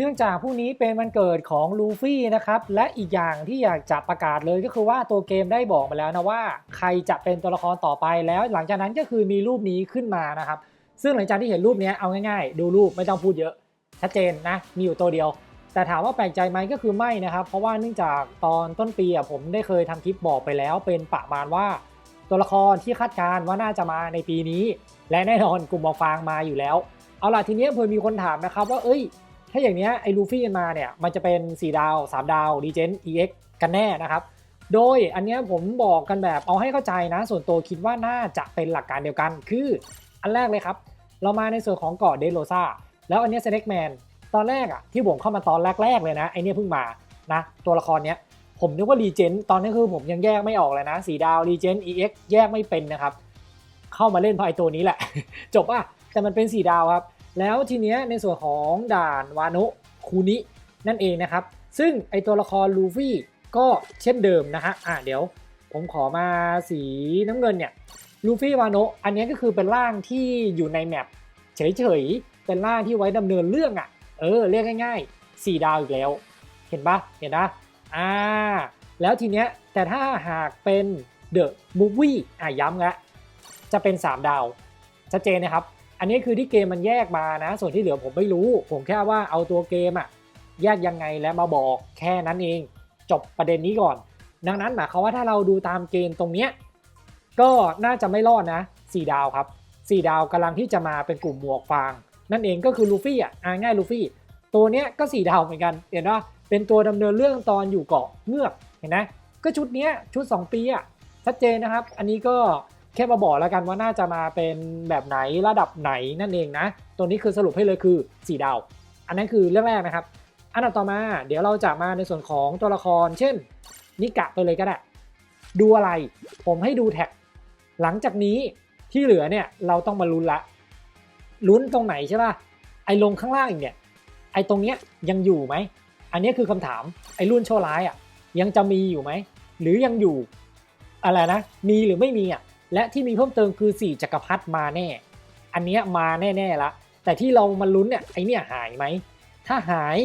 เนื่องจากผู้นี้เป็นวันเกิดของลูฟี่นะครับและอีกอย่างที่อยากจะประกาศเลยก็คือว่าตัวเกมได้บอกมาแล้วนะว่า ใครจะเป็นตัวละครต่อไปแล้ว หลังจากนั้นก็คือมีรูปนี้ขึ้นมานะครับ ซึ่งหลังจากที่เห็นรูปนี้เอาง่ายๆ ดูรูปไม่ต้องพูดเยอะ ชัดเจนนะมีอยู่ตัวเดียว แต่ถามว่าแปลกใจไหมก็คือไม่นะครับ เพราะว่าเนื่องจากตอนต้นปีผมได้เคยทำคลิปบอกไปแล้ว เป็นประมาณว่า ตัวละครที่คาดการณ์ว่าน่าจะมาในปีนี้ และแน่นอนกลุ่มหมอฟางมาอยู่แล้ว เอาล่ะทีนี้เพื่อมีคนถามนะครับว่าเอ้ย ถ้าอย่างเนี้ยไอ้ลูฟี่มาเนี่ยมันจะเป็น 4 ดาว 3 ดาวดีเจน EX กันแน่นะครับ โดยอันเนี้ยผมบอกกันแบบเอาให้เข้าใจนะ ส่วนตัวคิดว่าน่าจะเป็นหลักการเดียวกัน คืออันแรกเลยครับ เรามาในส่วนของเกาะเดโรซาแล้วอันเนี้ยเซเล็กแมนตอนแรกอะที่ผมเข้ามาตอนแรกๆเลยนะไอเนี้ยเพิ่งมานะตัวละครเนี้ยผมนึกว่ารีเจนตอนนี้คือผมยังแยกไม่ออกเลยนะสีดาวรีเจน EX แยกไม่เป็นนะครับ เข้ามาเล่นพาะไอตัวนี้แหละ จบอะแต่มันเป็นสีดาวครับ แล้วทีเนี้ยในส่วนของด่านวานุคูนินั่นเองนะครับ ซึ่งไอตัวละครลูฟี่ก็เช่นเดิมนะฮะอะเดี๋ยวผมขอมาสีน้ำเงินเนี่ยลูฟี่วานุอันนี้ก็คือเป็นร่างที่อยู่ในแมปเฉยๆ เป็นร่างที่ไว้ดำเนินเรื่องอะ เออเรียกง่ายๆ 4 ดาวอีกแล้ว เห็นปะเห็นนะอ่าแล้วทีเนี้ยแต่ถ้าหากเป็นเดอะมูฟวี่อะย้ำละจะเป็น 3 ดาว ชัดเจนนะครับ อันนี้คือที่เกมมันแยกมานะ ส่วนที่เหลือผมไม่รู้ ผมแค่ว่าเอาตัวเกมอะแยกยังไงและมาบอกแค่นั้นเอง จบประเด็นนี้ก่อน ดังนั้นหมายความว่าถ้าเราดูตามเกมตรงเนี้ยก็น่าจะไม่รอดนะ4ดาวครับ4ดาวกำลังที่จะมาเป็นกลุ่มหมวกฟาง นั่นเองก็คือลูฟี่อะง่ายลูฟี่ ตัวเนี้ยก็4ดาวเหมือนกันเห็นว่าเป็นตัวดำเนินเรื่องตอนอยู่เกาะเงือกเห็นไหมก็ชุดเนี้ยชุด 2 ปีอะชัดเจนนะครับ อันนี้ก็ ค่มาบอกแล้วกันว่าน่าจะมาเป็นแบบไหนระดับไหนนั่นเองนะ ตัวนี้คือสรุปให้เลยคือ 4 ดาว อันนั้นคือเรื่องแรกนะครับ อันดับต่อมาเดี๋ยวเราจะมาในส่วนของตัวละคร เช่น นิกะไปเลยก็ได้ ดูอะไร ผมให้ดูแท็ก หลังจากนี้ที่เหลือเนี่ยเราต้องมาลุ้นละลุ้นตรงไหนใช่ป่ะไอ้ลงข้างล่างอีกเนี่ยไอ้ตรงเนี้ยยังอยู่ไหม อันนี้คือคำถามไอ้รุ่นโชว์ร้ายอะยังจะมีอยู่ไหมหรือยังอยู่อะไรนะมีหรือไม่มีอะ และที่มีเพิ่มเติมคือ 4 จักรพรรดิมาแน่ อันเนี้ยมาแน่ๆละ แต่ที่เรามาลุ้นเนี่ยไอเนี่ยหายไหม ถ้าหาย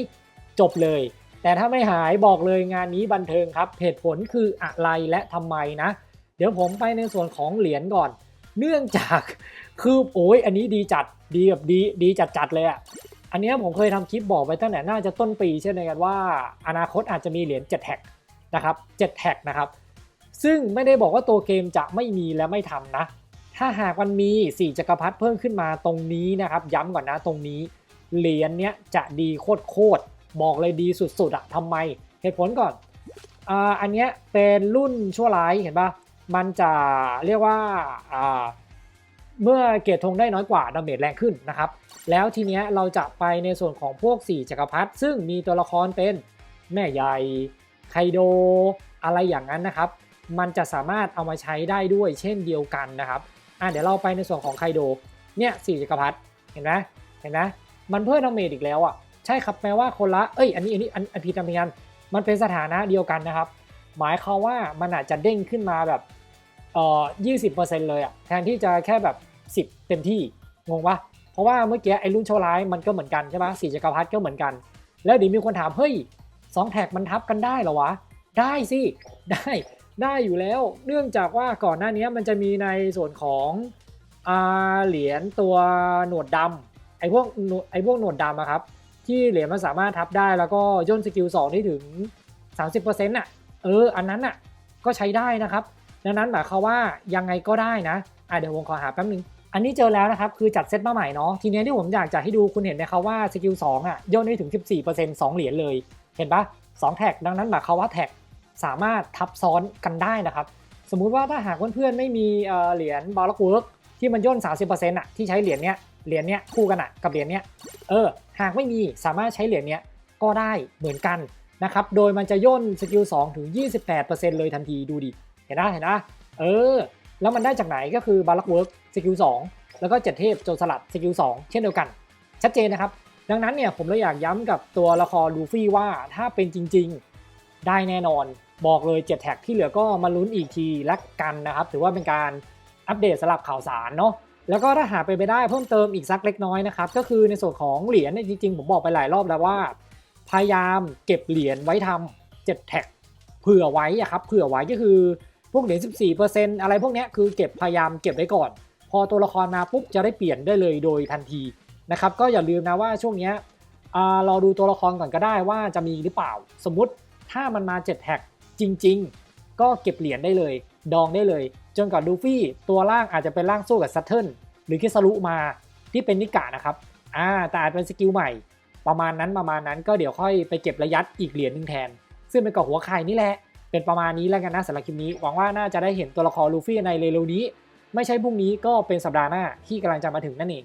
จบเลย แต่ถ้าไม่หายบอกเลยงานนี้บันเทิงครับ เหตุผลคืออะไรและทำไมนะ เดี๋ยวผมไปในส่วนของเหรียญก่อน เนื่องจากคือโอ้ยอันนี้ดีจัดดีแบบดีดีจัดจัดๆเลยอะ่ะอันเนี้ยผมเคยทำคลิปบอกไปตั้งแต่น่าจะต้นปีเช่นกันว่า อนาคตอาจจะมีเหรียญ7แท็กนะครับ7แท็กนะครับ ซึ่งไม่ได้บอกว่าตัวเกมจะไม่มีและไม่ทำนะ ถ้าหากมันมี 4 จักรพรรดิเพิ่มขึ้นมาตรงนี้นะครับ ย้ำก่อนนะตรงนี้ เหรียญเนี้ยจะดีโคตรๆบอกเลยดีสุดๆอะทำไม เหตุผลก่อนอ่าอันเนี้ยเป็นรุ่นชั่วร้ายเห็นปะมันจะเรียกว่าอ่าเมื่อเกรดธงได้น้อยกว่าดาเมจแรงขึ้นนะครับ แล้วทีเนี้ยเราจะไปในส่วนของพวก 4 จักรพรรดิซึ่งมีตัวละครเป็นแม่ใหญ่ไคโดอะไรอย่างนั้นนะครับ มันจะสามารถเอามาใช้ได้ด้วยเช่นเดียวกันนะครับอะเดี๋ยวเราไปในส่วนของไคโดเนี่ยสี่จักรพรรดิเห็นไหมเห็นไหมมันเพิ่มดาเมจอีกแล้วอะใช่ครับแม้ว่าคนละเอ้ยอันนี้อันนี้อันอันผิดอันผิดกันมันเป็นสถานะเดียวกันนะครับ หมายความว่ามันอาจจะเด้งขึ้นมาแบบเอ่อยี่สิบเปอร์เซ็นต์เลยอะแทนที่จะแค่แบบสิบเต็มที่งงปะเพราะว่าเมื่อกี้ไอ้รุ่นโชว์ร้ายมันก็เหมือนกันใช่ปะสี่จักรพรรดิก็เหมือนกัน แล้วเดี๋ยวมีคนถามเฮ้ยสองแท็กมันทับกันได้เหรอวะได้สิได้ ได้อยู่แล้ว เนื่องจากว่าก่อนหน้านี้มันจะมีในส่วนของอเหรียญตัวหนวดดำไอ้พวกไอ้พวกหนวดดำอะครับ ที่เหรียญมันสามารถทับได้แล้วก็ย่นสกิล2ได้ถึง 30%น่ะเอออันนั้นน่ะก็ใช้ได้นะครับ ดังนั้นหมายความว่ายังไงก็ได้นะอะเดี๋ยวผมขอหาแป๊บนึง อันนี้เจอแล้วนะครับ คือจัดเซตมาใหม่เนาะทีนี้ที่ผมอยากจะให้ดูคุณเห็นไหมครับว่าสกิล2อะย่นได้ถึง 14% 2 เหรียญเลย เห็นปะ2แท็กดังนั้นหมายความว่าแท็ก สามารถทับซ้อนกันได้นะครับ สมมุติว่าถ้าหากเพื่อนๆไม่มีเหรียญบาร์ล็อกเวิร์กที่มันย่น 30%อะที่ใช้เหรียญเนี้ยเหรียญเนี้ยคู่กันอะกับเหรียญเนี้ยเออหากไม่มีสามารถใช้เหรียญเนี้ยก็ได้เหมือนกันนะครับโดยมันจะย่นสกิล2ถึง 28%เลยทันทีดูดิเห็นนะเห็นนะเออ แล้วมันได้จากไหนก็คือบาร์ล็อกเวิร์กสกิล2แล้วก็เจ็ดเทพโจรสลัดสกิล2เช่นเดียวกัน ชัดเจนนะครับ ดังนั้นเนี่ยผมเลยอยากย้ำกับตัวละครลูฟี่ว่าถ้าเป็นจริง ๆ ได้แน่นอน บอกเลย 7 แท็กที่เหลือก็มาลุ้นอีกทีและกันนะครับ ถือว่าเป็นการอัปเดตสลับข่าวสารเนาะแล้วก็ถ้าหาไปไปได้เพิ่มเติมอีกสักเล็กน้อยนะครับ ก็คือในส่วนของเหรียญเนี่ยจริงๆ ผมบอกไปหลายรอบแล้วว่า พยายามเก็บเหรียญไว้ทำ7แท็กเผื่อไว้อะครับเผื่อไว้ก็คือพวกเหรียญ14%อะไรพวกนี้คือเก็บพยายามเก็บไว้ก่อน พอตัวละครมาปุ๊บจะได้เปลี่ยนได้เลยโดยทันทีนะครับก็อย่าลืมนะว่าช่วงนี้อ่ารอดูตัวละครก่อนก็ได้ว่าจะมีหรือเปล่า สมมติ ถ้ามันมา7แท็กจริง ๆ ก็เก็บเหรียญได้เลย ดองได้เลย จนกว่าลูฟี่ตัวล่างอาจจะเป็นล่างสู้กับซัตเทิลหรือคิสรุมาที่เป็นนิกะนะครับ อ่า แต่อาจเป็นสกิลใหม่ ประมาณนั้นประมาณนั้นก็เดี๋ยวค่อยไปเก็บระยัดอีกเหรียญหนึ่งแทน ซึ่งเป็นกับหัวไข่นี่แหละ เป็นประมาณนี้แล้วกันนะสำหรับคลิปนี้ หวังว่าน่าจะได้เห็นตัวละครลูฟี่ในเร็วๆนี้ ไม่ใช่พรุ่งนี้ก็เป็นสัปดาห์หน้าที่กำลังจะมาถึงนั่นเอง